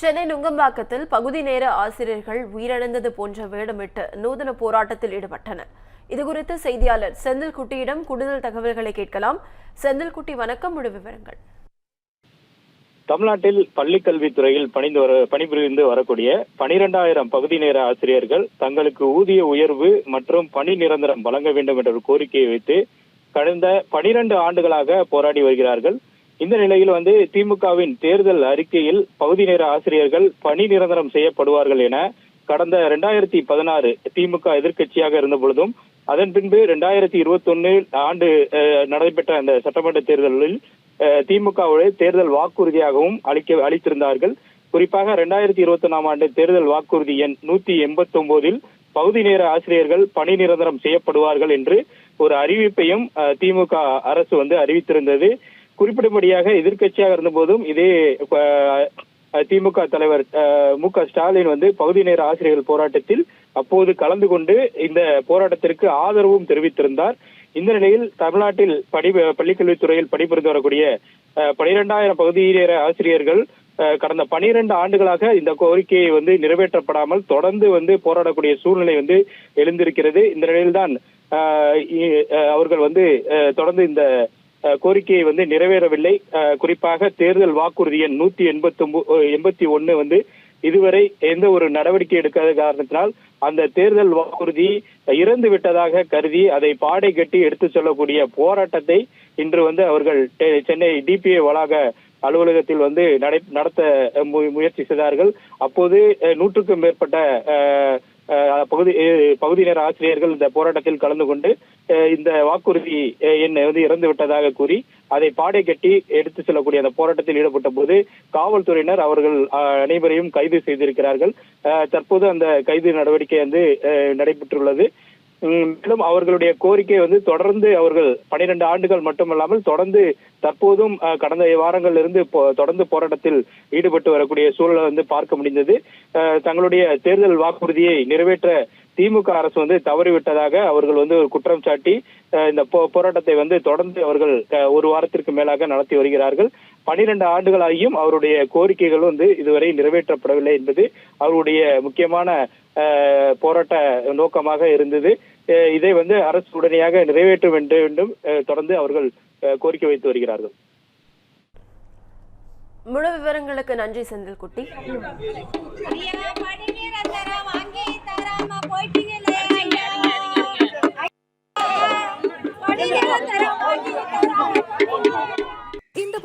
சென்னை நுங்கம்பாக்கத்தில் பகுதி நேர ஆசிரியர்கள் உயிரிழந்தது போன்ற வேடமிட்டு நூதன போராட்டத்தில் ஈடுபட்டனர். இதுகுறித்து செய்தியாளர் செந்தில்குட்டியிடம் கூடுதல் தகவல்களை கேட்கலாம். செந்தில்குட்டி வணக்கம். முழு விவரங்கள். தமிழ்நாட்டில் பள்ளிக்கல்வித்துறையில் பணிந்து வர பணிபுரிந்து வரக்கூடிய பனிரெண்டாயிரம் பகுதி நேர ஆசிரியர்கள் தங்களுக்கு ஊதிய உயர்வு மற்றும் பணி நிரந்தரம் வழங்க வேண்டும் என்ற ஒரு கோரிக்கையை வைத்து கடந்த பனிரெண்டு ஆண்டுகளாக போராடி வருகிறார்கள். இந்த நிலையில் வந்து திமுகவின் தேர்தல் அறிக்கையில் பகுதி நேர ஆசிரியர்கள் பணி நிரந்தரம் செய்யப்படுவார்கள் என கடந்த இரண்டாயிரத்தி பதினாறு திமுக எதிர்க்கட்சியாக இருந்த பொழுதும் அதன் பின்பு இரண்டாயிரத்தி இருபத்தி ஒன்னு ஆண்டு அஹ், நடைபெற்ற அந்த சட்டமன்ற தேர்தலில் அஹ், திமுகவுடைய தேர்தல் வாக்குறுதியாகவும் அளிக்க அளித்திருந்தார்கள். குறிப்பாக இரண்டாயிரத்தி இருபத்தி ஒன்னாம் ஆண்டு தேர்தல் வாக்குறுதி எண் நூத்தி எண்பத்தி ஒன்பதில் பகுதி நேர ஆசிரியர்கள் பணி நிரந்தரம் செய்யப்படுவார்கள் என்று ஒரு அறிவிப்பையும் அஹ், திமுக அரசு வந்து அறிவித்திருந்தது. குறிப்பிடும்படியாக எதிர்க்கட்சியாக இருந்தபோதும் இதே அஹ், திமுக தலைவர் அஹ், மு க ஸ்டாலின் வந்து பகுதி நேர ஆசிரியர்கள் போராட்டத்தில் அப்போது கலந்து கொண்டு இந்த போராட்டத்திற்கு ஆதரவும் தெரிவித்திருந்தார். இந்த நிலையில் தமிழ்நாட்டில் படி பள்ளிக்கல்வித்துறையில் பணிபுரிந்து வரக்கூடிய பனிரெண்டாயிரம் பகுதி நேர ஆசிரியர்கள் அஹ், கடந்த பனிரெண்டு ஆண்டுகளாக இந்த கோரிக்கையை வந்து நிறைவேற்றப்படாமல் தொடர்ந்து வந்து போராடக்கூடிய சூழ்நிலை வந்து எழுந்திருக்கிறது. இந்த நிலையில்தான் இ- அஹ், அவர்கள் வந்து அஹ், தொடர்ந்து இந்த கோரிக்கையை வந்து நிறைவேறவில்லை. குறிப்பாக தேர்தல் வாக்குறுதி எண் நூத்தி எண்பத்தி எண்பத்தி ஒன்னு வந்து இதுவரை எந்த ஒரு நடவடிக்கை எடுக்காத காரணத்தினால் அந்த தேர்தல் வாக்குறுதி இறந்து விட்டதாக கருதி அதை பாடை கட்டி எடுத்து செல்லக்கூடிய போராட்டத்தை இன்று வந்து அவர்கள் டெ- சென்னை டிபிஏ வளாக அலுவலகத்தில் வந்து நடை நடத்த மு- முயற்சி செய்தார்கள். அப்போது நூற்றுக்கும் மேற்பட்ட பகுதி பகுதியினர் பகுதி நேர ஆசிரியர்கள் இந்த போராட்டத்தில் கலந்து கொண்டு இந்த வாக்குறுதி என்னை வந்து இறந்து விட்டதாக கூறி அதை பாடை கட்டி எடுத்து செல்லக்கூடிய அந்த போராட்டத்தில் ஈடுபட்ட போது காவல்துறையினர் அவர்கள் அனைவரையும் கைது செய்திருக்கிறார்கள். அஹ், தற்போது அந்த கைது நடவடிக்கை வந்து நடைபெற்றுள்ளது. மேலும் அவர்களுடைய கோரிக்கை வந்து தொடர்ந்து அவர்கள் பனிரெண்டு ஆண்டுகள் மட்டுமல்லாமல் தொடர்ந்து தற்போதும் கடந்த வாரங்களில் இருந்து போ- தொடர்ந்து போராட்டத்தில் ஈடுபட்டு வரக்கூடிய சூழலை வந்து பார்க்க முடிந்தது. தங்களுடைய தேர்தல் வாக்குறுதியை நிறைவேற்ற திமுக அரசு வந்து தவறிவிட்டதாக அவர்கள் வந்து ஒரு குற்றம் சாட்டி இந்த போ- போராட்டத்தை வந்து தொடர்ந்து அவர்கள் ஒரு வாரத்திற்கு மேலாக நடத்தி வருகிறார்கள். பனிரெண்டு ஆண்டுகளாகியும் அவருடைய கோரிக்கைகள் வந்து இதுவரை நிறைவேற்றப்படவில்லை என்பது அவருடைய முக்கியமான போராட்ட நோக்கமாக இருந்தது. இதை வந்து அரசு உடனடியாக நிறைவேற்ற வேண்டும் தொடர்ந்து அவர்கள் கோரிக்கை வைத்து வருகிறார்கள். முழு விவரங்களுக்கு நன்றி செந்தில்குட்டி. ஐயா,